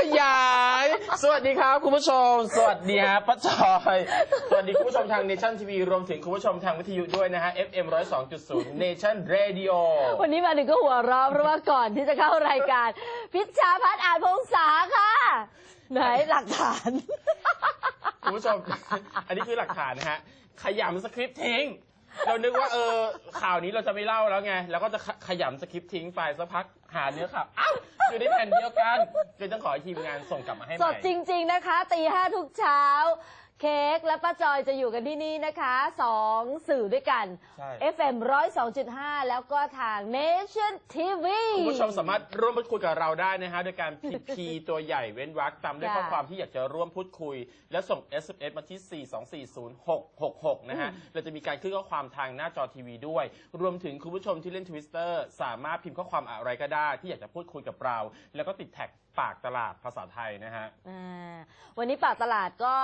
ขยาย สวัสดีครับคุณผู้ชม สวัสดีฮะป้าจอย สวัสดีคุณผู้ชมทางเนชั่นทีวีรวมถึงคุณผู้ชมทางวิทยุด้วยนะฮะ FM 102.0 Nation Radio วันนี้มาถึงก็หัวเราะเพราะว่าก่อนที่จะเข้ารายการ พิชชาพัฒน์อ่านพงษาค่ะ ไหนหลักฐาน คุณผู้ชม อันนี้คือหลักฐานนะฮะ ขยำสคริปต์ทิ้ง เรานึกว่าเออข่าวนี้เราจะไม่เล่าแล้วไง แล้วก็จะขขยำสคริปต์ทิ้งไปสักพักหาเนื้อข่าวอ้าวอยู่ในแผ่นเดียวกันเลยต้องขอให้ทีมงานส่งกลับมาให้ใหม่ ดจริง ๆ นะคะตีห้าทุกเช้า เค้กและป้าจอยจะอยู่กันที่นี่นะคะสองสื่อด้วยกัน ใช่ FM 102.5 แล้วก็ทาง Nation TV คุณผู้ชมสามารถร่วมพูดคุยกับเราได้นะฮะโดยการพิมพ์ P ตัวใหญ่เว้นวรรคตามด้วยค่ะข้อความที่อยากจะร่วมพูดคุย และส่ง SMS มาที่ 4240666 นะฮะเราจะมีการขึ้นข้อความทางหน้าจอทีวีด้วย รวมถึงคุณผู้ชมที่เล่น Twitter สามารถพิมพ์ข้อความอะไรก็ได้ที่อยากจะพูดคุยกับเรา แล้วก็ติดแท็ก ปากตลาดภาษาไทยนะฮะ อ่าวันนี้ปากตลาดก็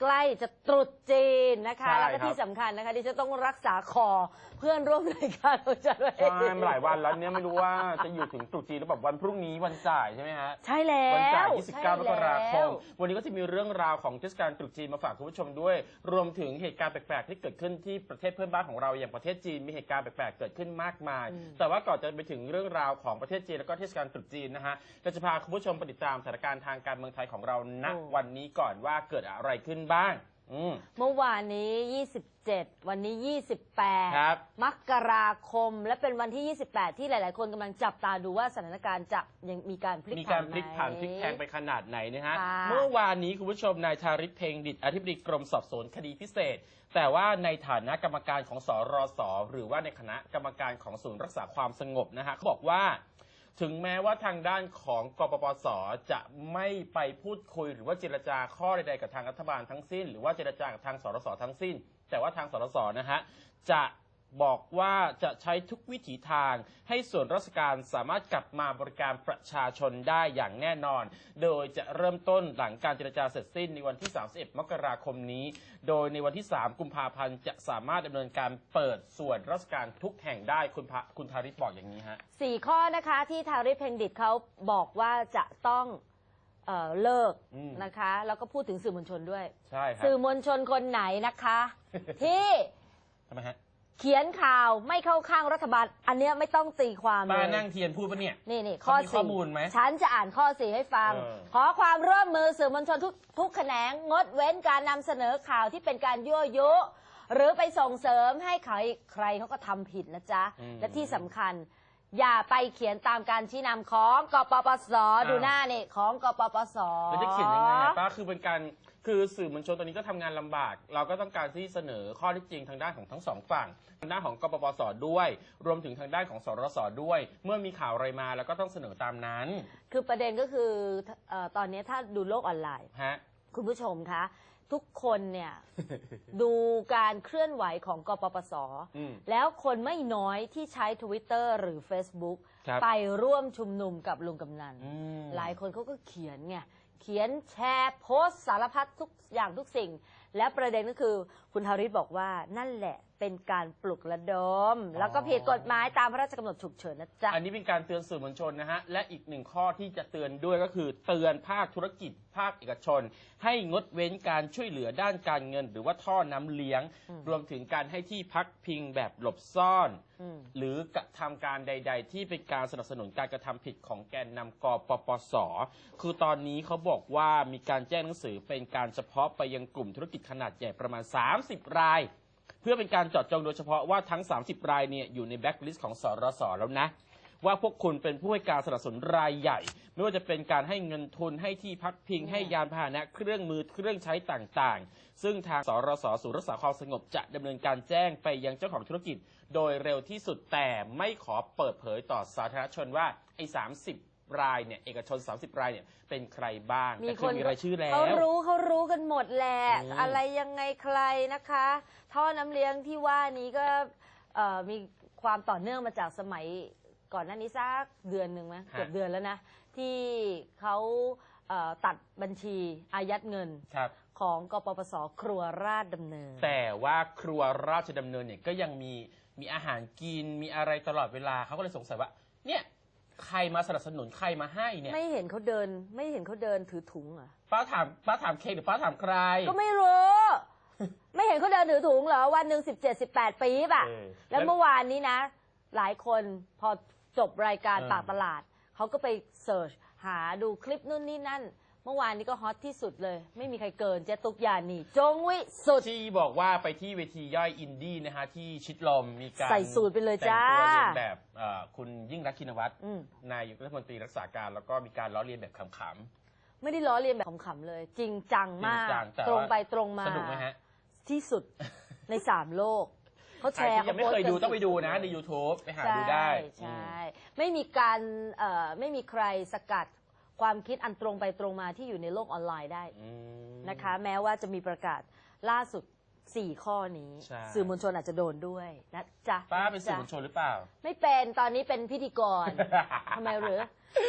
ใกล้จะตรุษจีนนะคะ ใช่แล้วก็ครับ ที่สำคัญนะคะที่จะต้องรักษาคอเพื่อนร่วมรายการของจันเลยใช่มาหลายวันแล้วเนี่ยไม่รู้ว่าจะอยู่ถึงตรุษจีนหรือแบบวันพรุ่งนี้วันจ่ายใช่ไหมฮะ ใช่แล้ววันจ่ายใช่29มกราคมแล้ววันนี้ก็จะมีเรื่องราวของเทศกาลตรุษจีนมาฝากคุณผู้ชมด้วย รวมถึงเหตุการณ์แปลกๆ ที่เกิดขึ้นที่ประเทศเพื่อนบ้านของเราอย่างประเทศจีนมีเหตุการณ์แปลกๆ เกิดขึ้นมากมาย แต่ว่าก่อนจะไปถึงเรื่องราวของประเทศจีนแล้วก็เทศกาลตรุษจีนนะฮะเราจะพาคุณผู้ชมไปติดตามสถานการณ์ทางการเมืองไทยของเราณวันนี้ก่อนว่าเกิดอะไรขึ้นบ้าง อืม เมื่อวานนี้ 27 วันนี้ 28 ครับ มกราคม และเป็นวันที่ 28 ที่หลาย ๆ คนกำลังจับตาดูว่าสถานการณ์จะยังมีการพลิกมีผัการนไหพลิกผันพลิกแพงไปขนาดไหนนะฮะ ค่ะ เมื่อวานนี้คุณผู้ชมนายชาริตเพ็งดิตอธิบดีกรมสอบสวนคดีพิเศษ แต่ว่าในฐานะกรรมการของสรสหรือว่าในคณะกรรมการของศูนย์รักษาความสงบนะฮะเขาบอกว่า ถึงแม้ว่าทางด้านของกปปส จะไม่ไปพูดคุยหรือว่าเจรจาข้อใดๆกับทางรัฐบาลทั้งสิ้น หรือว่าเจรจากับทางสรสทั้งสิ้น แต่ว่าทางสรสนะฮะจะ บอกว่าจะใช้ทุกวิถีทาง ให้ส่วนราชการสามารถกลับมาบริการประชาชนได้อย่างแน่นอน โดยจะเริ่มต้นหลังการเจรจาเสร็จสิ้นในวันที่ 31 มกราคมนี้ โดยในวันที่ 3 กุมภาพันธ์จะสามารถดำเนินการเปิดส่วนราชการทุกแห่งได้คุณพะคุณธาริศบอกอย่างนี้ฮะสี่ข้อนะคะที่ทางริเพงดิตเขาบอกว่าจะต้องเอ่อเลิกอืมนะคะ แล้วก็พูดถึงสื่อมวลชนด้วย ใช่ครัสื่อบมวลชนคนไหนนะคะ ที่ทำไมฮะ เขียนข่าวไม่เข้าข้างรัฐบาล อันเนี้ยไม่ต้องตีความเลป้ายนั่งเทียนพูดปะเนี่ย นี่นี่ข้อเขามีข้อสี่มูลไหมฉันจะอ่านข้อสี่ให้ฟัง เออ ขอความร่วมมือสื่อมวลชนทุกทุกแขนงงดเว้นการนำเสนอข่าวที่เป็นการยั่วยุ หรือไปส่งเสริมให้ใครใครเขาก็ทำผิดนะจ๊ะและที่สำคัญ อย่าไปเขียนตามการชี้นำของกปปส ดูหน้านี่ของกปปส แล้วจะเขียนยังไงอะป้าคือเป็นการ คือสื่อมวลชนตอนนี้ก็ทำงานลำบาก เราก็ต้องการที่เสนอข้อเที่จริงทางด้านของทั้งสองฝั่ง ทางด้านของกปปสด้วย รวมถึงทางด้านของสรสด้วย เมื่อมีข่าวอะไรมาเราก็ต้องเสนอตามนั้นคือประเด็นก็คือเออตอนนี้ถ้าดูโลกออนไลน์ ฮะ คุณผู้ชมคะ ทุกคนเนี่ย ดูการเคลื่อนไหวของกปปส อืม แล้วคนไม่น้อยที่ใช้ Twitter หรือ Facebook ครับ ไปร่วมชุมนุมกับลุงกำนัน อืม หลายคนเขาก็เขียนไง เขียนแชร์โพสต์สารพัดทุกอย่างทุกสิ่ง และประเด็นก็คือคุณทาริศบอกว่านั่นแหละ เป็นการปลุกระดม แล้วก็ผิดกฎหมายตามพระราชกำหนดฉุกเฉินนะจ๊ะ อันนี้เป็นการเตือนสื่อมวลชนนะฮะ และอีกหนึ่งข้อที่จะเตือนด้วยก็คือเตือนภาคธุรกิจ ภาคเอกชน ให้งดเว้นการช่วยเหลือด้านการเงิน หรือว่าท่อน้ำเลี้ยง อืมรวมถึงการให้ที่พักพิงแบบหลบซ่อน อืม หรือกระทำการใด ๆ ที่เป็นการสนับสนุนการกระทำผิดของแกนนำกปปส คือตอนนี้เขาบอกว่ามีการแจ้งหนังสือเป็นการเฉพาะไปยังกลุ่มธุรกิจขนาดใหญ่ประมาณ 30 ราย เพื่อเป็นการเจาะจงโดยเฉพาะว่าทั้ง 30 รายเนี่ยอยู่ในแบ็กลิสต์ของสรสแล้วนะ ว่าพวกคุณเป็นผู้ให้การสนับสนุนรายใหญ่ ไม่ว่าจะเป็นการให้เงินทุนให้ที่พักพิง ให้ยานพาหนะเครื่องมือเครื่องใช้ต่างๆ ซึ่งทางสรสศูนย์รักษาความสงบจะดำเนินการแจ้งไปยังเจ้าของธุรกิจ โดยเร็วที่สุดแต่ไม่ขอเปิดเผยต่อสาธารณชนว่าไอ้30 รายเนี่ยเอกชน 30 รายเนี่ยเป็นใครบ้างแต่คือมีรายชื่อแล้ว เขารู้เขารู้กันหมดแหละอืม อะไรยังไงใครนะคะ ท่อน้ำเลี้ยงที่ว่านี้ก็เอ่อมีความต่อเนื่องมาจากสมัยก่อนหน้านี้สักเดือนหนึ่งไหมเกือบเดือนแล้วนะ ที่เขาเอ่อตัดบัญชีอายัดเงินครับ ของกปปสครัวราชดำเนิน แต่ว่าครัวราชดำเนินเนี่ยก็ยังมีมีอาหารกินมีอะไรตลอดเวลาเขาก็เลยสงสัยว่า เนี่ย ใครมาสนับสนุนใครมาให้เนี่ย ไม่เห็นเขาเดิน ไม่เห็นเขาเดินถือถุงเหรอป้าถามป้าถามเค้กหรือป้าถามใคร ก็ไม่รู้ ไม่เห็นเขาเดินถือถุงเหรอวันหนึ่งสิบเจ็ดสิบแปดปีป่ะเออแล้วเมื่อวานนี้นะ หลายคนพอจบรายการเออ ปากตลาด เขาก็ไปเสิร์ชหาดูคลิปนู่นนี่นั่นเมื่อวานนี้ก็ฮอตที่สุดเลย ไม่มีใครเกินเจ๊ตุกยานีจงวิสุทธิ์ที่บอกว่าไปที่เวทีย่อยอินดี้นะฮะที่ชิดลมมีการใส่สูทไปเลยจ้า แต่งตัวเรียนแบบเอ่อคุณยิ่งรักษณ์ชินวัตรอืมนายกรัฐมนตรีรักษาการแล้วก็มีการล้อเลียนแบบขำ ไม่ได้ล้อเลียนแบบขำๆเลย จริงจังมาก จริงจังแต่ตรงว่าไปตรงมา ๆสนุกไหมฮะที่สุดในสามโลกเขาใคแชรร์ที่ยังไม่เคยดูขาโพสต์กันต้องไปดูนะ ใน YouTube ไปหาดูได้ใช่ใช่ ไม่มีการเอ่อไม่มีใครสกัด ความคิดอันตรงไปตรงมาที่อยู่ในโลกออนไลน์ได้อืม นะคะ แม้ว่าจะมีประกาศล่าสุด 4 ข้อนี้ ใช่ สื่อมวลชนอาจจะโดนด้วยนะจ๊ะป้าเป็นสื่อมวลจ๊ะชนหรือเปล่า ไม่เป็นตอนนี้เป็นพิธีกร ทำไมหรือ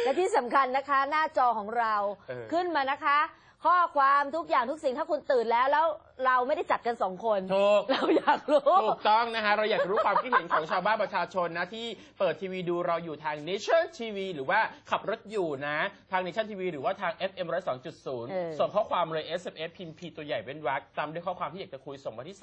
และที่สำคัญนะคะ หน้าจอของเราเออ ขึ้นมานะคะ ข้อความทุกอย่างทุกสิ่งถ้าคุณตื่นแล้วแล้วเราไม่ได้จัดกันสองคนถูก เราอยากรู้ ถูกต้องนะฮะ เราอยากรู้ความคิดเห็นของชาวบ้านประชาชนนะ ที่เปิดทีวีดูเราอยู่ทาง Nation TV หรือว่าขับรถอยู่นะ ทาง Nation TV หรือว่าทาง FM เออ102.0 ส่งข้อความเลย SMS พิมพ์ P ตัวใหญ่เว้นวรรคตามด้วยข้อความที่อยากจะคุยส่งมาที่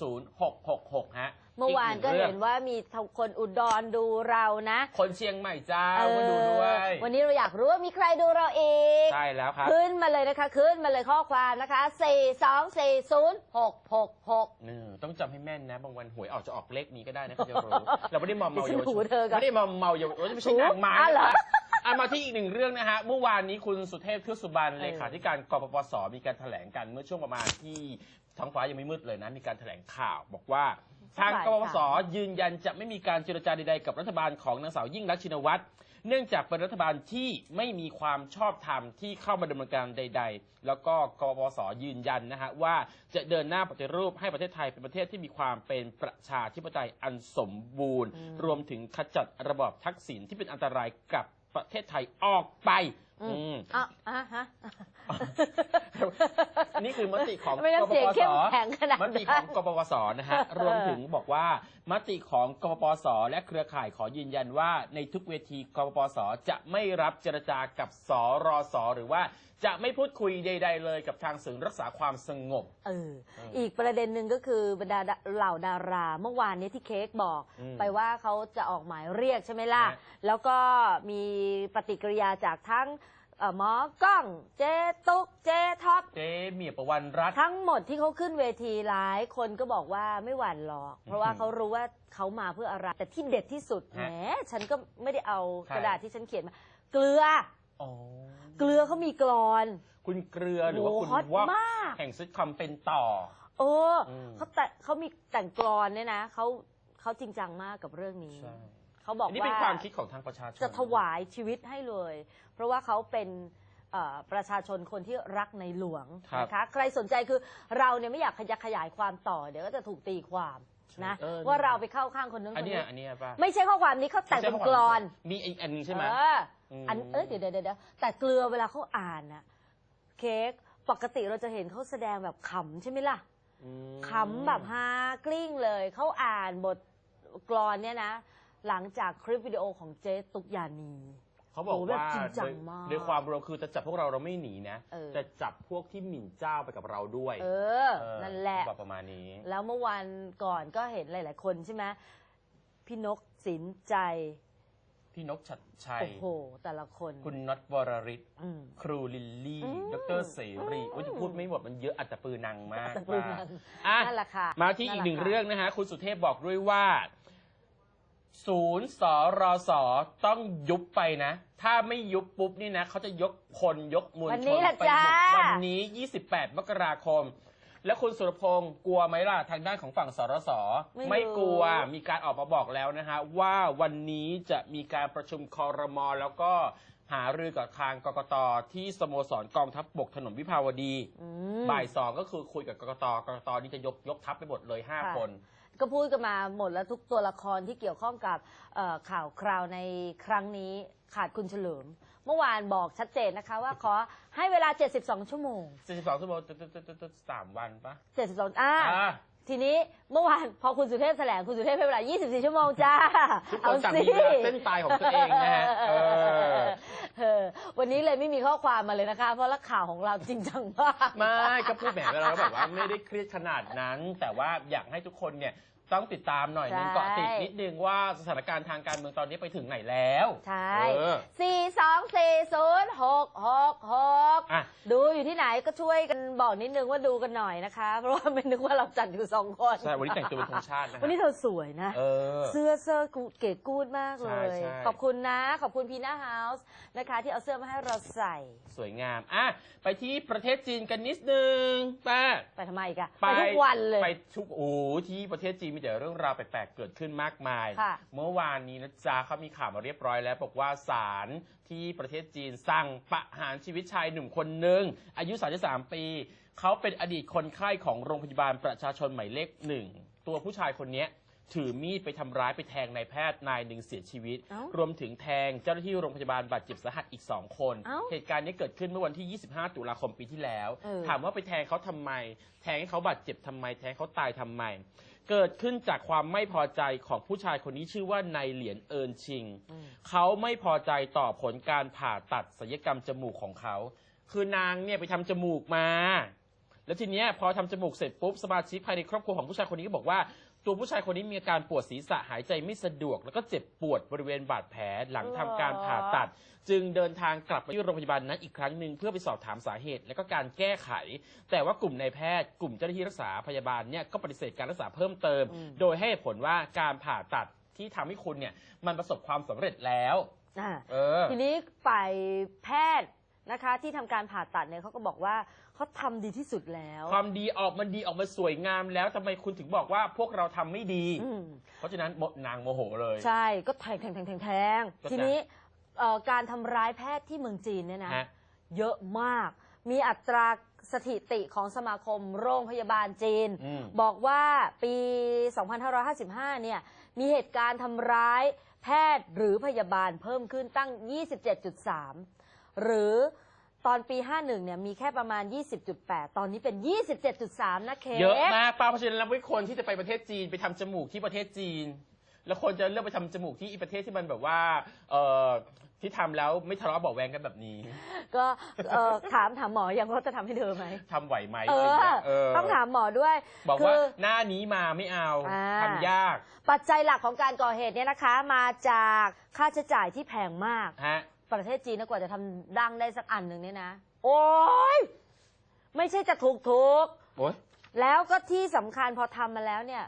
4240666 ฮะเมื่อวานก็อีเห็นงรื่องว่ามีคนอุดรดูเรานะ คนเชียงใหม่จ้าเออมาดูด้วย วันนี้เราอยากรู้ว่ามีใครดูเราอีก ใช่แล้วครับ ขึ้นมาเลยนะคะ ขึ้นมาเลยข้อความนะคะ 4 2 4 0 6 6 6นี่ต้องจำให้แม่นนะ บางวันหวยออกจะออกเลขนี้ก็ได้นะเขาจะรู้ เราไม่ได้มอมเมาเยาวดิฉันหูชนเธอก่อนไม่ได้มอมเมาเยาวชนไม่ใช่นางไม้ อ๋อเหรออะมาที่อีกหนึ่งเรื่องนะฮะ เมื่อวานนี้คุณสุเทพเทือกสุบรรณเออเลขาธิการกปปส มีการแถลงกันเมื่อช่วงประมาณที่ท้องฟ้ายังไม่มืดเลยนะ มีการแถลงข่าวบอกว่า ทางกปปส ยืนยันจะไม่มีการเจรจาใดๆกับรัฐบาลของนางสาวยิ่งรักษณ์ชินวัตร เนื่องจากเป็นรัฐบาลที่ไม่มีความชอบธรรมที่เข้ามาดำเนินการใด ๆ แล้วก็กปปส ยืนยันนะฮะว่าจะเดินหน้าปฏิรูปให้ประเทศไทยเป็นประเทศที่มีความเป็นประชาธิปไตยอันสมบูรณ์อืมรวมถึงขจัดระบอบทักษิณที่เป็นอันตรายกับ ประเทศไทยออกไปอืมอืมอะอะฮะ นี่คือมติของไม่ต้องกปเสียงปเข้สมแข็งขนาดมนั้นติของกปปสนะฮะ รวมถึงบอกว่ามติของกปปส และเครือข่ายขอยืนยันว่าในทุกเวทีกปปส จะไม่รับเจรจากับสรสหรือว่า จะไม่พูดคุยใด ๆ เลยกับทางศูนย์รักษาความสงบเออเออ อีกประเด็นหนึ่งก็คือบรรดาเหล่าดาราเมื่อวานนี้ที่เค้กบอก อืมไปว่าเขาจะออกหมายเรียกใช่ไหมล่ะ ฮะ แล้วก็มีปฏิกิริยาจากทั้งเอ่อหมอกล้อง เจ๊ตุ๊กเจ๊ท็อป เจ๊เหมียวประวันรัตน์ทั้งหมดที่เขาขึ้นเวทีหลายคนก็บอกว่าไม่หวั่นหรอก เพราะว่าเขารู้ว่าเขามาเพื่ออะไร แต่ที่เด็ดที่สุดแหมฮะฉันก็ไม่ได้เอาใช่กระดาษที่ฉันเขียนมา เกลือ อ๋อเกลือเขามีกรอน คุณเกลือหรือว่าโอ้คุณฮอตวอกมาก แห่งซิทคอมเป็นต่อโอ้อืมเขาแต่เขามีแต่งกรอนเนี่ยนะเขาเขาจริงจังมากกับเรื่องนี้ใช่เขาบอกอันนี้ว่า เป็นความคิดของทางประชาชน จะถวายชีวิตให้เลย เพราะว่าเขาเป็นเอ่อประชาชนคนที่รักในหลวงครับนะคะใครสนใจคือเราเนี่ยไม่อยากขยักขยายความต่อ เดี๋ยวก็จะถูกตีความนะเออ ว่าเราไปเข้าข้างคนนึงอัคนนเนี้ยนี้อันเนี้ยป่ะไม่ใช่ข้อความนี้เขาแต่งเป็นกรอน มีอีกอันหนึงใช่ไหมเออ อันอืมเออเดี๋ยวเดี๋ยวเดี๋ยวแต่เกลือเวลาเขาอ่านน่ะเค้กปกติเราจะเห็นเขาแสดงแบบขำใช่ไหมล่ะอืมขำแบบฮากลิ้งเลยเขาอ่านบทกลอนเนี่ยนะ หลังจากคลิปวิดีโอของเจ๊ตุกยานีเขาบอกโอ้แบบว่าจริงจังโดยมากโดยความรวมคือจะจับพวกเราเราไม่หนีนะเออจะจับพวกที่หมิ่นเจ้าไปกับเราด้วย เออเออนั่นแหละเขาบอกประมาณนี้ แล้วเมื่อวันก่อนก็เห็นหลาย ๆ คนใช่ไหมพี่นกสินใจ พี่นกชัดชัย โอ้โห แต่ละคน คุณน็อตวรริศอืม ครูลิลลี่อืมดรเสรีโอ้ยจะพูดไม่หมดมันเยอะอัตตปือนังมากแต่ปืนนั้นอะ นั่นแหละค่ะมาที่อีกหนึ่งแหละค่ะเรื่องนะฮะ คุณสุเทพบอกด้วยว่า ศูนย์สรสต้องยุบไปนะ ถ้าไม่ยุบปุ๊บนี่นะ เขาจะยกคนยกมวลวันชนี้นแหละไปจ้าบุกวันนี้ 28 มกราคม แล้วคุณสุรพงศ์กลัวไหมล่ะทางด้านของฝั่งสรสไม่รู้ กลัวมีการออกมาบอกแล้วนะฮะว่าวันนี้จะมีการประชุมคอรมอแล้วก็หารือกับทางกกตที่สโมสรกองทัพบกถนนวิภาวดี อืม บ่ายสองก็คือคุยกับกกตกกตนี่จะยกยกทัพไปหมดเลยค่ะ5คน ก็พูดกันมาหมดแล้วทุกตัวละครที่เกี่ยวข้องกับเอ่อข่าวคราวในครั้งนี้ขาดคุณเฉลิม เมื่อวานบอกชัดเจนนะคะว่าขอให้เวลา 72 ชั่วโมง 42ชั่วโมงตึ๊ดตึ๊ดตึ๊ดตึ๊ดสามวันปะ72อ่า อ่า ทีนี้เมื่อวานพอคุณสุเทพแถลงคุณสุเทพให้เวลา 24 ชั่วโมงจ้า ทุกคนต่างมีเวลาเส้นตายของตัวเองนะฮะเออ เออวันนี้เลยไม่มีข้อความมาเลยนะคะ เพราะละข่าวของเราจริงจังมาก ไม่ก็พูดแบบเราแบบว่าไม่ได้เครียดขนาดนั้น แต่ว่าอยากให้ทุกคนเนี่ย ต้องติดตามหน่อยนึงใช่ เกาะติดนิดนึงว่าสถานการณ์ทางการเมืองตอนนี้ไปถึงไหนแล้วใช่เออสี่สองสี่ศูนย์หกหกหกอะ ดูอยู่ที่ไหนก็ช่วยกันบอกนิดนึงว่าดูกันหน่อยนะคะ เพราะว่าไม่นึกว่าเราจัดอยู่สองคนใช่ วันนี้แต่งตัวเป็นธงชาตินะฮะวันนี้เธอสวยนะ เออ เสื้อเสื้อกูเก๋กูดมากเลใช่ยใช่ ขอบคุณนะ ขอบคุณพีน่าเฮาส์นะคะ ที่เอาเสื้อมาให้เราใส่ สวยงาม อะ ไปที่ประเทศจีนกันนิดนึงป้าไปทำไมอีกอะไปทุกวันเลย ไปทุก โอ้ที่ประเทศจีนมีแต่เรื่องราวแปลกๆเกิดขึ้นมากมาย ค่ะเมื่อวานนี้นะจ๊ะเขามีข่าวมาเรียบร้อยแล้ว บอกว่าศาลที่ประเทศจีนสั่งประหารชีวิตชายหนุ่มคนหนึ่งอายุ 33 ปี เขาเป็นอดีตคนไข้ของโรงพยาบาลประชาชนหมายเลขหนึ่งตัวผู้ชายคนเนี้ยถือมีดไปทำร้ายไปแทงนายแพทย์นายหนึ่งเสียชีวิต เอ้ารวมถึงแทงเจ้าหน้าที่โรงพยาบาลบาดเจ็บสาหัสอีก2คน เอ้าเหตุการณ์นี้เกิดขึ้นเมื่อวันที่ 25 ตุลาคมปีที่แล้ว เออ ถามว่าไปแทงเขาทำไม แทงให้เขาบาดเจ็บทำไม แทงเขาตายทำไม เกิดขึ้นจากความไม่พอใจของผู้ชายคนนี้ชื่อว่านายเหลียนเอินชิงอืมเขาไม่พอใจต่อผลการผ่าตัดศัลยกรรมจมูกของเขา คือนางเนี่ยไปทำจมูกมา แล้วทีเนี้ยพอทำจมูกเสร็จปุ๊บสมาชิกภายในครอบครัวของผู้ชายคนนี้ก็บอกว่า ตัวผู้ชายคนนี้มีอาการปวดศีรษะหายใจไม่สะดวก แล้วก็เจ็บปวดบริเวณบาดแผลหลังทำการผ่าตัด จึงเดินทางกลับไปที่โรงพยาบาลนั้นอีกครั้งหนึ่งเพื่อไปสอบถามสาเหตุ และก็การแก้ไข แต่ว่ากลุ่มนายแพทย์กลุ่มเจ้าหน้าที่รักษาพยาบาลเนี่ยก็ปฏิเสธการรักษาเพิ่มเติม อืม โดยให้เหตุผลว่าการผ่าตัดที่ทำให้คุณเนี่ยมันประสบความสำเร็จแล้ว อ่า เออ ทีนี้ฝ่ายแพทย์นะคะที่ทำการผ่าตัดเนี่ยเขาก็บอกว่า เขาทำดีที่สุดแล้วความดีออกมันดีออกมาสวยงามแล้วทำไมคุณถึงบอกว่าพวกเราทำไม่ดี อืมเพราะฉะนั้นนางโมโหเลย ใช่ก็แทงแทงแทงแทงแทงก็จะ ทีนี้เอ่อการทำร้ายแพทย์ที่เมืองจีนเนี่ยนะ ฮะ เยอะมาก มีอัตราสถิติของสมาคมโรงพยาบาลจีน อืม บอกว่าปี 2555 เนี่ย มีเหตุการณ์ทำร้ายแพทย์หรือพยาบาลเพิ่มขึ้นตั้ง 27.3 หรือ ตอนปี 51 เนี่ยมีแค่ประมาณ 20.8 ตอนนี้เป็น 27.3 นะเคเยอะมากป้าเพราะฉะนั้นเราไม่ควรที่จะไปประเทศจีนไปทำจมูกที่ประเทศจีน แล้วควรจะเลือกไปทำจมูกที่อีประเทศที่มันแบบว่าเอ่อที่ทำแล้วไม่ทะเลาะเบาะแวงกันแบบนี้ก็เอ่อถามถามหมอยังว่าจะทำให้เธอไหมทำไหวไหมเออะไรอย่างอเงี้ยเออต้องถามหมอด้วย บอกคืว่าหน้านี้มาไม่เอาอ่า ทำยากปัจจัยหลักของการก่อเหตุเนี่ยนะคะ มาจากค่าใช้จ่ายที่แพงมาก ฮะ ประเทศจีนนะกว่าจะทำดังได้สักอันหนึ่งเนี่ยนะ โอ้ยไม่ใช่จะถูกถูกโอ้ย ๆแล้วก็ที่สำคัญพอทำมาแล้วเนี่ย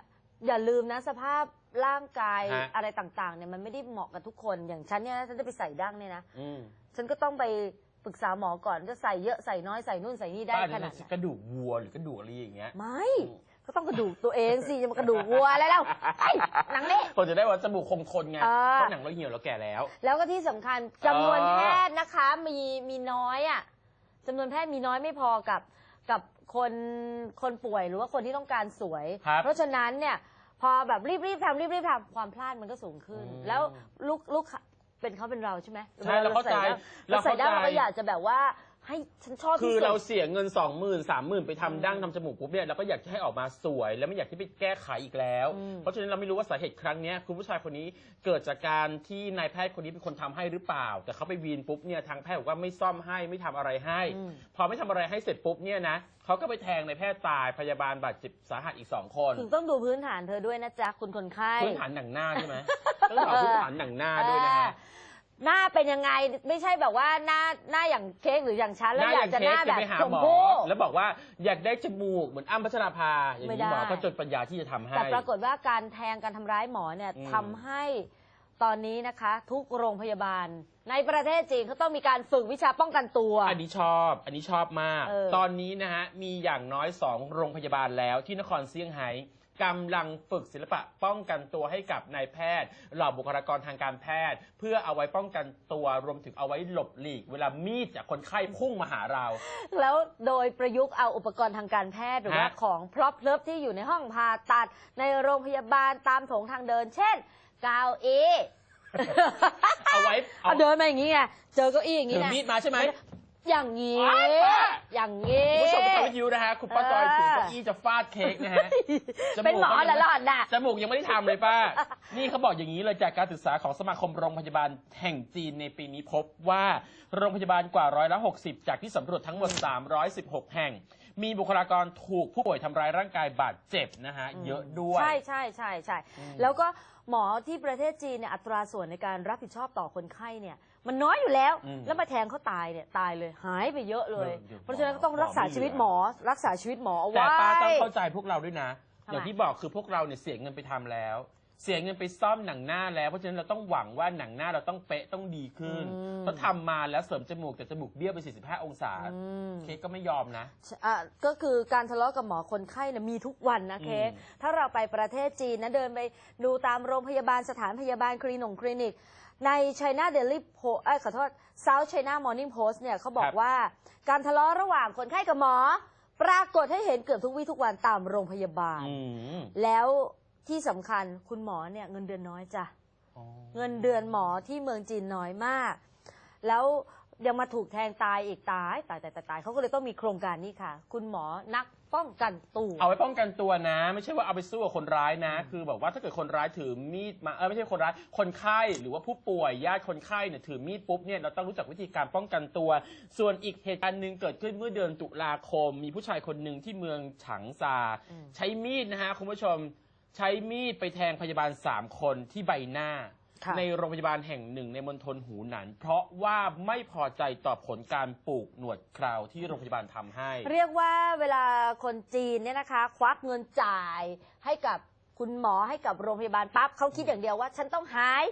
อย่าลืมนะสภาพร่างกายฮะ อะไรต่างๆเนี่ยมันไม่ได้เหมาะกับทุกคนอย่างฉันเนี่ยนะฉันจะไปใส่ดั้งเนี่ยนะ อืมฉันก็ต้องไปปรึกษาหมอก่อนจะใส่เยอะใส่น้อยใส่นู่นใส่นี่ได้ป้าขจะนาดไหนกระดูกวัวหรือกระดูกอะไรอย่างเงี้ย ไม่ ก็ต้องกระดูกตัวเองสิจะมากระดูกวัวอะไรแล้วไอ้หนังนี่ คนจะได้ว่าจมูกคงทนไงเออ เพราะหนังเราเหี่ยวเราแก่แล้ว แล้วก็ที่สำคัญจำนวนเออแพทย์นะคะมีมีน้อยอะจำนวนแพทย์มีน้อยไม่พอกับกับคนคนป่วยหรือว่าคนที่ต้องการสวย ครับ เพราะฉะนั้นเนี่ยพอแบบรีบรีบๆทำรีบรีบๆทำความพลาดมันก็สูงขึ้นอืมแล้วลูกลูกค้าเป็นเขาเป็นเราใช่ไหมใช่เราเข้าใจเราใส่ได้เราเราเข้าใจก็อยากจะแบบว่า ให้ฉันชอบคืที่อสุดเราเสียเงินสองหมื่นสามหมื่นไปทำดั้งทำจมูกปุ๊บเนี่ยเราก็อยากจะให้ออกมาสวย แล้วไม่อยากที่ไปแก้ไขอีกแล้ว อืม เพราะฉะนั้นเราไม่รู้ว่าสาเหตุครั้งเนี้ยคุณผู้ชายคนนี้เกิดจากการที่นายแพทย์คนนี้เป็นคนทำให้หรือเปล่า แต่เขาไปวีนปุ๊บเนี่ยทางแพทย์บอกว่าไม่ซ่อมให้ไม่ทำอะไรให้ อืมพอไม่ทำอะไรให้เสร็จปุ๊บเนี่ยนะเขาก็ไปแทงนายแพทย์ตายพยาบาลบาดเจ็บสาหัสอีกสองคนถึงต้องดูพื้นฐานเธอด้วยนะจ๊ะ คุณคนไข้ พื้นฐานหนังหน้าใช่ไหมต้องถามพื้นฐานหนังหน้าด้วยนะฮะ เออ หน้าเป็นยังไงไม่ใช่แบบว่าหน้าหน้าอย่างเค้กหรืออย่างฉันหแล้วน้าออยากย่างจะเคหสน้าจะแบบไปหาชมหมอพู่ แล้วบอกว่าอยากได้จมูกเหมือนอ้ำพัชราภาอย่างไม่นี้ได้หมอก็จนปัญญาที่จะทำให้ แต่ปรากฏว่าการแทงการทำร้ายหมอเนี่ยอืมทำให้ตอนนี้นะคะ ทุกโรงพยาบาล ในประเทศจีนเขาต้องมีการฝึกวิชาป้องกันตัว อันนี้ชอบ อันนี้ชอบมากเออตอนนี้นะฮะมีอย่างน้อยสองโรงพยาบาลแล้วที่นครเซี่ยงไฮ้ กำลังฝึกศิลปะป้องกันตัวให้กับนายแพทย์เหล่าบุคลากรทางการแพทย์ เพื่อเอาไว้ป้องกันตัวรวมถึงเอาไว้หลบหลีก เวลามีดจากคนไข้พุ่งมาหาเรา แล้วโดยประยุกต์เอาอุปกรณ์ทางการแพทย์หรือว่าฮะ ของพร็อพเลิฟที่อยู่ในห้องผ่าตัดในโรงพยาบาลตามโถงทางเดิน เช่นเก้าอี้เอาไว้เอาเอาเดินมาอย่างนี้ไงเจอเก้าอี้อย่างถืนี้อนะ มีดมาใช่ไหม อย่างนี้ว้ายอย่างนี้ คุณผู้ชมตอนนี้ยิ้วนะฮะ คุณป้าจอยเออถึงเก้าอี้จะฟาดเค้กนะฮะจเป็นหมอก็เหรยัองหลอดน่ะ จมูกยังไม่ได้ทำเลยป้า นี่เขาบอกอย่างนี้เลยจากการศึกษาของสมาคมโรงพยาบาลแห่งจีนในปีนี้พบว่าโรงพยาบาลกว่าร้อยละ60 จากที่สำรวจทั้งหมด 316 แห่ง มีบุคลากรถูกผู้ป่วยทำร้ายร่างกายบาดเจ็บนะฮะเยอะด้วยใช่ใช่ใช่ใช่อืมแล้วก็หมอที่ประเทศจีนเนี่ยอัตราส่วนในการรับผิดชอบต่อคนไข้เนี่ย มันน้อยอยู่แล้ว อืมแล้วมาแทงเขาตายเนี่ยตายเลยหายไปเยอะเลยเยอะเพราะฉะนั้นก็ต้องรักษาชีวิตหมอ รักษาชีวิตหมอเอาแต่ไว้ ป้าต้องเข้าใจพวกเราด้วยนะ ทำไม อย่างที่บอกคือพวกเราเนี่ยเสียเงินไปทำแล้ว เสียเงินไปซ่อมหนังหน้าแล้ว เพราะฉะนั้นเราต้องหวังว่าหนังหน้าเราต้องเป๊ะต้องดีขึ้นอืมเขาทำมาแล้วเสริมจมูกแต่จมูกเบี้ยวไป 45 องศา อืม เค้กก็ไม่ยอมนะ อะก็คือการทะเลาะกับหมอคนไข้เนี่ยมีทุกวันนะเค้กอืมถ้าเราไปประเทศจีนนะเดินไปดูตามโรงพยาบาลสถานพยาบาลคลินิกคลินิก ใน China Daily Post เอ้ยขอโทษ South China Morning Post เนี่ยเขาบอกว่า การทะเลาะระหว่างคนไข้กับหมอ ปรากฏให้เห็นเกือบทุกวี่ทุกวันตามโรงพยาบาล อืมแล้วที่สำคัญคุณหมอเนี่ยเงินเดือนน้อยจ้ะ อ๋อ เงินเดือนหมอที่เมืองจีนน้อยมาก แล้วยังมาถูกแทงตายอีกตายตายตายตายตายเขาก็เลยต้องมีโครงการนี้ค่ะ คุณหมอนัก ป้องกันตัวเอาไว้ป้องกันตัวนะ ไม่ใช่ว่าเอาไปสู้กับคนร้ายนะ คือแบบว่าถ้าเกิดคนร้ายถือมีดมาเออไม่ใช่คนร้ายคนไข้หรือว่าผู้ป่วยญาติคนไข้เนี่ยถือมีดปุ๊บเนี่ยเราต้องรู้จักวิธีการป้องกันตัว ส่วนอีกเหตุการณ์หนึ่งเกิดขึ้นเมื่อเดือนตุลาคม มีผู้ชายคนหนึ่งที่เมืองฉางซาอืมใช้มีดนะฮะคุณผู้ชม ใช้มีดไปแทงพยาบาล3คนที่ใบหน้าค่ะ ในโรงพยาบาลแห่งหนึ่งในมณฑลหูหนานเพราะว่าไม่พอใจต่อผลการปลูกหนวดเคราวที่โรงพยาบาลทำให้ เรียกว่าเวลาคนจีนเนี่ยนะคะ ควักเงินจ่ายให้กับคุณหมอให้กับโรงพยาบาลปั๊บเขาคิดอย่างเดียวว่า ฉันต้องหาย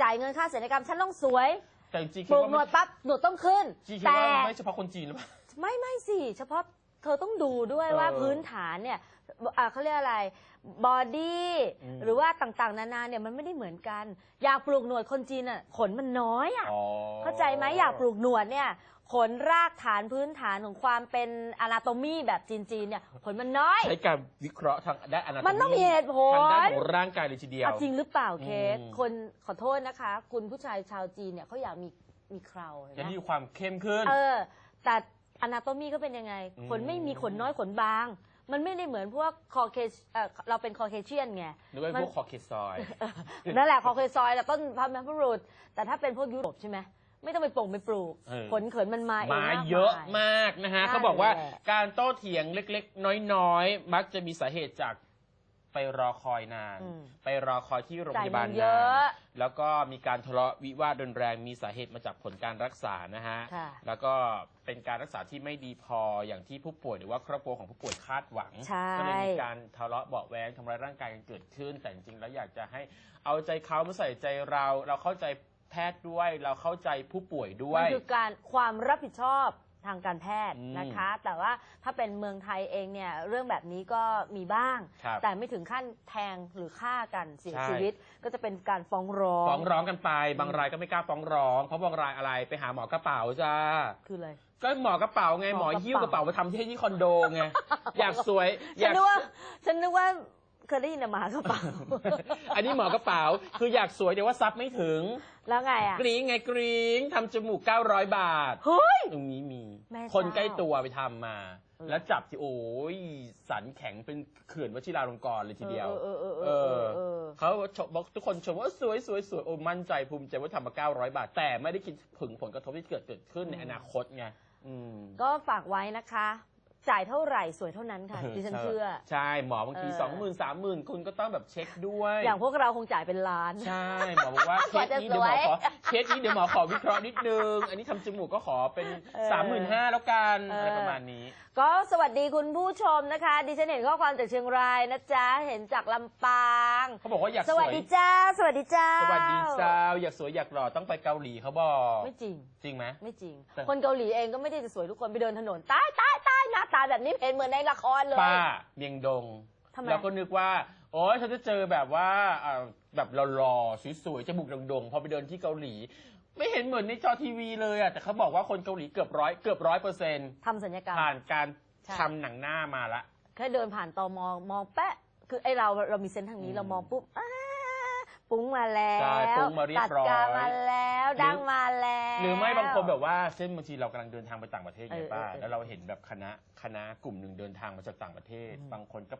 จ่ายเงินค่าศัลยกรรมฉันต้องสวยแต่จริงๆปคิดลูกว่าหนวไม่ดปั๊บหนวดต้องขึ้น จริงๆคิดแต่ว่าไม่เฉพาะคนจีนหรือเปล่า ไม่ไม่สิ เฉพาะเธอต้องดูด้วยว่าเออ พื้นฐานเนี่ย อ่าเขาเรียกอะไรบอดี้อืม หรือว่าต่างๆ นานาเนี่ยมันไม่ได้เหมือนกัน อยากปลูกหนวดคนจีนอะขนมันน้อยอะ อ๋อ เข้าใจไหมอยากปลูกหนวดเนี่ยขนรากฐานพื้นฐานของความเป็นอนาโตมีแบบจีนๆเนี่ยขนมันน้อย ใช้การวิเคราะห์ทางด้านอนาโตมันต้องมีเหตุผล ทางด้านของร่างกายเลยทีเดียว เอาจริงหรือเปล่าเค้กอืม คนขอโทษนะคะ คุณผู้ชายชาวจีนเนี่ยเขาอยากมีมีเคราเห็นจะไหม มีความเข้มขึ้น เออ แต่อนาโตมีก็เป็นยังไง อืม ขนไม่มีขนน้อยขนบาง มันไม่ได้เหมือนพวกคอเคเอ่อเราเป็นคอเคเชียนไง หรือว่ามันพวกคอเคซอย นั่นแหละคอเคซอยแต่ต้นพันธุ์บุรุษแต่ถ้าเป็นพวกยุโรปใช่ไหมไม่ต้องไปปลงไปปลูก เออขนเขินมันมาเองมาากเยอะมายมากนะฮะนั่นเขาบอกว่าแหละการโต้เถียงเล็กๆ น้อยๆ มักจะมีสาเหตุจาก ไปรอคอยนานอืมไปรอคอยที่โรงพยาบาลจ่ายเงินเยนาอะนแล้วก็มีการทะเลาะวิวาทรุนแรงมีสาเหตุมาจากผลการรักษานะฮะค่ะแล้วก็เป็นการรักษาที่ไม่ดีพออย่างที่ผู้ป่วยหรือว่าครอบครัวของผู้ป่วยคาดหวังใช่ก็เลยมีการทะเลาะเบาะแว้งทำร้ายร่างกายกันเกิดขึ้น แต่จริงๆแล้วอยากจะให้เอาใจเขามาใส่ใจเรา เราเข้าใจแพทย์ด้วย เราเข้าใจผู้ป่วยด้วมันยคือการความรับผิดชอบ ทางการแพทย์อืมนะคะ แต่ว่าถ้าเป็นเมืองไทยเองเนี่ยเรื่องแบบนี้ก็มีบ้าง ครับแต่ไม่ถึงขั้นแทงหรือฆ่ากันเสียใช่ ชีวิตก็จะเป็นการฟ้องร้องฟ้องร้องกันไป บางรายก็ไม่กล้าฟ้องร้อง เพราะบางรายอะไรไปหาหมอกระเป๋าจ้า คืออะไร ก็หมอกระเป๋าไงหหมมออกระเป๋า หิ้วกระเป๋ามาทำที่ที่คอนโดไง อยากสวยอฉันยากนึกว่าฉันนึกว่าเคยได้ยินแต่หมากระเป๋า อันนี้หมอกระเป๋า คืออยากสวยแต่ว่าซับไม่ถึง แล้วไงอะ กรี๊งไงกรี๊งทำจมูก 900 บาท เฮ้ย ตรงนี้มี แม่เจ้า คนใกล้ตัวไปทำมาเออแล้วจับที่โอ้ยสันแข็งเป็นเขื่อนวชิราลงกรณ์เลยทีเดียว เออเออเอเออเอออเออ เขาชมบอกทุกคนชมว่าสวยสวยสวยโอ้มั่นใจภูมิใจว่าทำมา 900 บาท แต่ไม่ได้คิดถึงผลกระทบที่เกิดเกิดขึ้นในอนาคตไงอืม ก็ฝากไว้นะคะ จ่ายเท่าไหร่สวยเท่านั้นค่ะดิฉันเชื่อ ใช่หมอบางทีเออ สองหมื่นสามหมื่นคุณก็ต้องแบบเช็คด้วย อย่างพวกเราคงจ่ายเป็นล้าน ใช่หมอบอกว่าเคกว่าสจะนี้เดี๋ยวหมอสวยขอเคสนี้เดี๋ยวหมอขอวิเคราะห์นิดนึง อันนี้ทำจมูกก็ขอเป็นเออสามหมื่นห้าแล้วกันเออออะไรประมาณนี้ ก็สวัสดีคุณผู้ชมนะคะ ดิฉันเห็นข้อความจากเชียงรายนะจ๊ะ เห็นจากลำปาง เขาบอกว่าอยากสสวัวสยดีจ้า สวัสดีจ้าสวัสดีเจ้าอยากสวยอยากหล่อต้องไปเกาหลีเขาบอกไม่จริง จริงไหม ไม่จริง แต่ คนเกาหลีเองก็ไม่ได้จะสวยทุกคนไปเดินถนนตายตายตายหน้าตาแบบนี้เห็นเหมือนในละครเลย ป้าเมียงดงทำไมแล้วก็นึกว่า โอ้ยฉันจะเจอแบบว่าอ่าแบบหล่อๆสวยๆจมูกโด่งๆพอไปเดินที่เกาหลี ไม่เห็นเหมือนในจอทีวีเลยอะแต่เขาบอกว่าคนเกาหลีเกือบร้อยเกือบร้อยเปอร์เซ็นต์ทำสัญญกรรม ผ่านการใช่ ทำหนังหน้ามาละ แค่เดินผ่านตอมองมองแปะ คือไอเราเรามีเซนส์ทางนี้อืมเรามองปุ๊บอ้าปุ้งมาแล้วใช่ปุ้งมาเรียบร้อย ตัดกามาแล้วดังมาแล้ว หรือไม่บางคนแบบว่าเช่นบางทีเรากำลังเดินทางไปต่างประเทศไงเออป้าเออแล้วเราเห็นแบบคณะคณะกลุ่มหนึ่งเดินทางมาจากต่างประเทศ อืม บางคนก็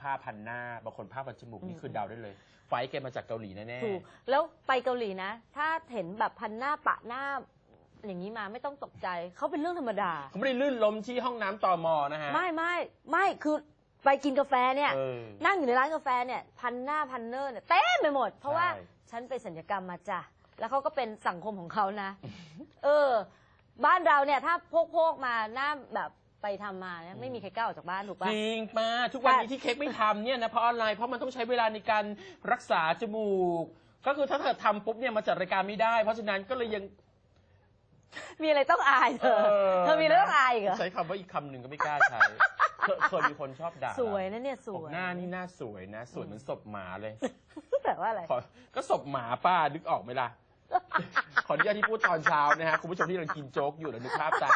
ผ้าพันหน้าบางคนผ้าพันจมูกอืมนี่คือเดาได้เลย ไฟท์แกมาจากเกาหลีแน่ถูกแล้วไปเกาหลีนะ ถ้าเห็นแบบพันหน้าปะหน้า อย่างนี้มาไม่ต้องตกใจเขาเป็นเรื่องธรรมดา ๆเขาไม่ได้ลื่นล้มที่ห้องน้ำตอมอนะฮะไม่ไม่ไม่คือไปกินกาแฟเนี่ย เออ นั่งอยู่ในร้านกาแฟเนี่ย พันหน้าพันเนอร์เนี่ยเต็มไปหมด เพราะว่าใช่ ฉันไปสัญญกรรมมาจ้ะแล้วเขาก็เป็นสังคมของเขานะ เออ บ้านเราเนี่ย ถ้าพกพกๆมาหน้าแบบ ไปทำมาเนี่ยไม่มีใครกล้าออกจากบ้านถูกจปะริงป้าทุกวันนี้แต่ที่เค้กไม่ทำเนี่ยนะเพราะอะไรเพราะมันต้องใช้เวลาในการรักษาจมูก ก็คือถ้าเกิดทำปุ๊บเนี่ยมาจัดรายการไม่ได้ เพราะฉะนั้นก็เลยยัง มีอะไรต้องอายเธอ เธอมีเรื่องอายอีกเหรอ ใช้คำว่าอีกคำหนึ่งก็ไม่กล้าใช้เคยเคยมีคนชอบด่าสวยนะเนี่ยสบอกวยหน้านี่หน้าสวยนะ สวยเหมือนศพหมาเลยแต่ว่าอะไร ขอก็ศพหมาป้านึกออกไหมล่ะ ขออนุญาตที่พูดตอนเช้านะฮะ คุณผู้ชมที่กำลังกินโจ๊กอยู่แล้วนึกภาพตาม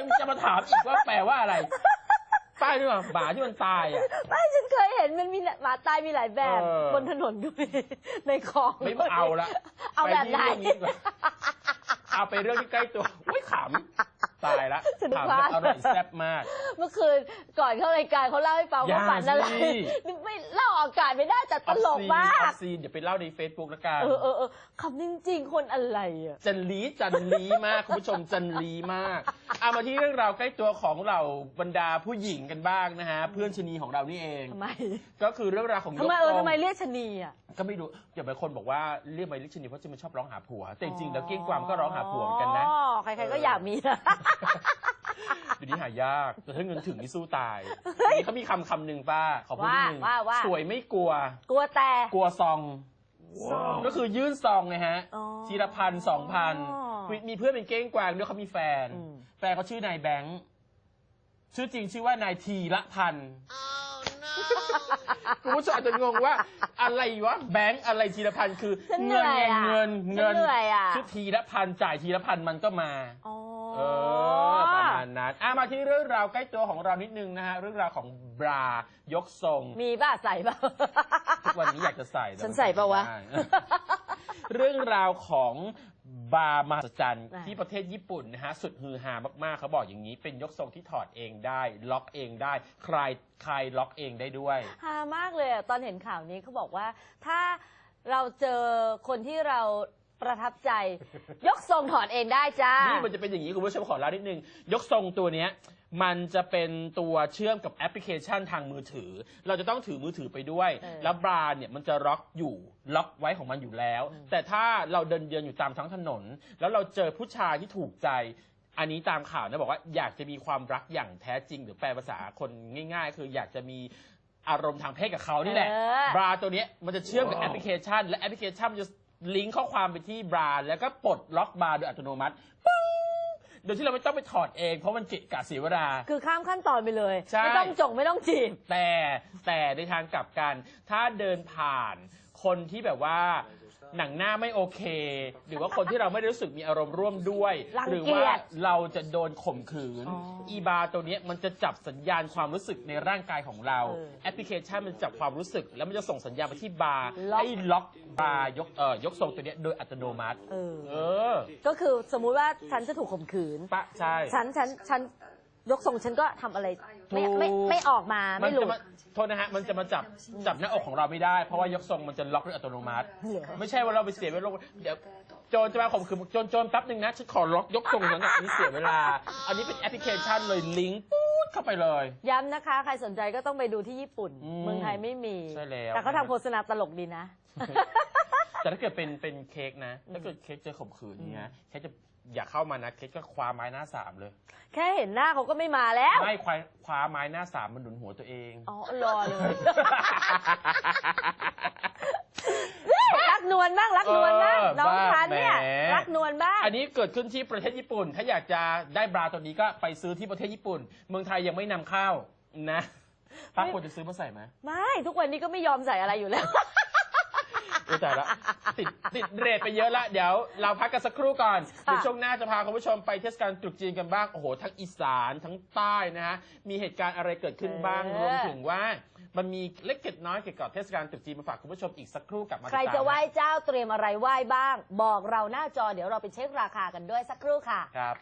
ยังจะมาถามอีกว่าแปลว่าอะไรป้านี่ว่าหมาที่มันตายอะ ไม่ฉันเคยเห็นมันมีหมาตายมีหลายแบบ เออ บนถนนด้วยในคลองไม่เอาละเอาแบบไหน ปที่เรื่องดีกว่าเอาไปเรื่องที่ใกล้ตัวไม่ขำ ตายละสนุกถามมากอร่อยแซ่บมาก เมื่อคืนก่อนเข้ารายการเขาเล่าให้ฟังว่าอย่าฝันอะไรสิไม่เล่าออกอากาศไม่ได้แต่ตลกมาก ออฟซีนอย่าไปเล่าในเฟซบุ๊กละกันเออเออเออคำจริงๆ คนอะไรอะ จันลีจันลีมากคุณผู้ชมจันลีมากเอามาที่เรื่องราวใกล้ตัวของเราบรรดาผู้หญิงกันบ้างนะฮะเพื่อนชะนีของเรานี่เอง ทำไมก็คือเรื่องราวของยทำกไมเออทรงทำไมเรียกชะนีอะ ก็ไม่รู้อย่างบางคนบอกว่าเรียกไปเรียกชะนีเพราะจะมันชอบร้องหาผัว แต่จริงๆแล้วเก้งกวางก็ร้องหาผัวเหมือนกันนะอ๋อใครๆก็อยากมีนะ เดี๋ยวนี้หายากแต่ถ้าเงินถึงนี่สู้ตายนี่เขามีคำคำหนึ่งป้าขอพูดนิดนึงว่าว่าว่า สวยไม่กลัว กลัวแต่ กลัวซอง ก็คือยื่นซองไงฮะอ๋อทีละพันสองพันมีมีเพื่อนเป็นเก้งกวางด้วยเขามีแฟน อืม แฟนเขาชื่อนายแบงค์ชื่อจริงชื่อว่านายทีละพัน คุณผู้ชมอาจจะงงว่าอะไรวะแบงค์อะไรทีละพันคือฉันเหเงินื่นอยไงอะเงินฉันเงินเหนื่อยอะ ชื่อทีละพันจ่ายทีละพันมันก็มา อ๋อ เออประมาณนั้นอะมาที่เรื่องราวใกล้ตัวของเรานิดนึงนะฮะเรื่องราวของบรายกทรงมีป่ะใส่ป่ะทุกวันนี้อยากจะใส่แต่ฉันใส่ปะวะ ไม่ได้ เรื่องราวของ บาร์มหัศจรรย์อะที่ประเทศญี่ปุ่นนะฮะสุดฮือฮามากๆเขาบอกอย่างนี้ เป็นยกทรงที่ถอดเองได้ ล็อกเองได้ คลายคลายล็อกเองได้ด้วย ฮามากเลยอะตอนเห็นข่าวนี้เขาบอกว่าถ้าเราเจอคนที่เราประทับใจ ยกทรงถอดเองได้จ้านี่มันจะเป็นอย่างนี้คุณผู้ชมขอเล่านิดนึง ยกทรงตัวเนี้ย มันจะเป็นตัวเชื่อมกับแอปพลิเคชันทางมือถือ เราจะต้องถือมือถือไปด้วย เออ แล้วบราเนี่ยมันจะล็อกอยู่ล็อกไว้ของมันอยู่แล้ว แต่ถ้าเราเดินเดินอยู่ตามท้องถนน แล้วเราเจอผู้ชายที่ถูกใจ อันนี้ตามข่าวนะบอกว่าอยากจะมีความรักอย่างแท้จริง หรือแปลภาษาคนง่าย ๆ คืออยากจะมีอารมณ์ทางเพศกับเขานี่แหละ เออ บราตัวเนี้ยมันจะเชื่อมกับแอปพลิเคชัน และแอปพลิเคชันมันจะลิงก์ข้อความไปที่บราแล้วก็ปลดล็อกบราโดยอัตโนมัติปึ้ง โดยที่เราไม่ต้องไปถอดเอง เพราะมันเจิกะเสียเวลา คือข้ามขั้นตอนไปเลย ใช่ ไม่ต้องจงไม่ต้องจีบ แต่แต่ในทางกลับกัน ถ้าเดินผ่านคนที่แบบว่า หนังหน้าไม่โอเค หรือว่าคนที่เราไม่ได้รู้สึกมีอารมณ์ร่วมด้วย รังหรืเกีว่ายจเราจะโดนข่มขืนอ๋ออีบาร์ตัวเนี้ยมันจะจับสัญญาณความรู้สึกในร่างกายของเราเออแอปพลิเคชันมันจับความรู้สึก แล้วมันจะส่งสัญญาณไปที่บาร์ล็อก ให้ล็อกบาร์ยกเอ่อยกทรงตัวเนี้ยโดยอัตโนมัติ เออ เออก็คือสมมุติว่าฉันจะถูกข่มขืน ปะใช่ ฉันฉันฉัน ยกทรงฉันก็ทำอะไรไม่ถูกไม่ไม่ออกมามัไม่หลุจะดมาโทษนะฮะ มันจะมาจับจับหน้าอกของเราไม่ได้ เพราะว่ายกทรงมันจะล็อกด้วยอัตโนมัติ เหรอ ไม่ใช่ว่าเราไปเสียเวลาเดี๋ยวโจรจะมาข่มขืนบอกโจรโจรแป๊บหนึ่งนะฉันขอล็อกยกทรงนั้นอันนี้เสียเวลา อันนี้เป็นแอปพลิเคชันเลยลิงก์ปุ๊ดเข้าไปเลย ย้ำนะคะ ใครสนใจก็ต้องไปดูที่ญี่ปุ่น อืมเมืองไทยไม่มี ใช่แล้ว แต่เขาทำโฆษณาตลกดีนะ แต่ถ้าเกิดเป็นเป็นเค้กนะ ถ้าเกิดเค้กเจอข่มขืนอย่างเงี้ยเค้กจะ อย่าเข้ามานะเค้กก็คว้าไม้หน้าสามเลย แค่เห็นหน้าเขาก็ไม่มาแล้ว ไม่คว้าคว้าไม้หน้าสามมันหนุนหัวตัวเองอ๋อรอเลยรักนวลบ้างรักนวลบ้างเออน้องบ้าพันธุ์เนี่ย แหม รักนวลบ้าง อันนี้เกิดขึ้นที่ประเทศญี่ปุ่น ถ้าอยากจะได้บราตัวนี้ก็ไปซื้อที่ประเทศญี่ปุ่น เมืองไทยยังไม่นำเข้านะป้าควรจะซื้อมาใส่ไหม ไม่ ทุกวันนี้ก็ไม่ยอมใส่อะไรอยู่แล้ว เออแต่ละติดติดเรทไปเยอะละเดี๋ยว เราพักกันสักครู่ก่อนค่ะเดี๋ยวช่วงหน้าจะพาคุณผู้ชมไปเทศกาลตรุษจีนกันบ้าง โอ้โห ทั้งอีสานทั้งใต้นะฮะ มีเหตุการณ์อะไรเกิดขึ้นบ้าง รวมถึงว่า มันมีเล็กเก็ดน้อยเกี่ยวกับเทศกาลตรุษจีนมาฝากคุณผู้ชมอีกสักครู่กลับมาใครติดตามจะไหว้เจ้าเตรียมอะไรไหว้บ้าง บอกเราหน้าจอเดี๋ยวเราไปเช็คราคากันด้วยสักครู่ค่ะ ครับ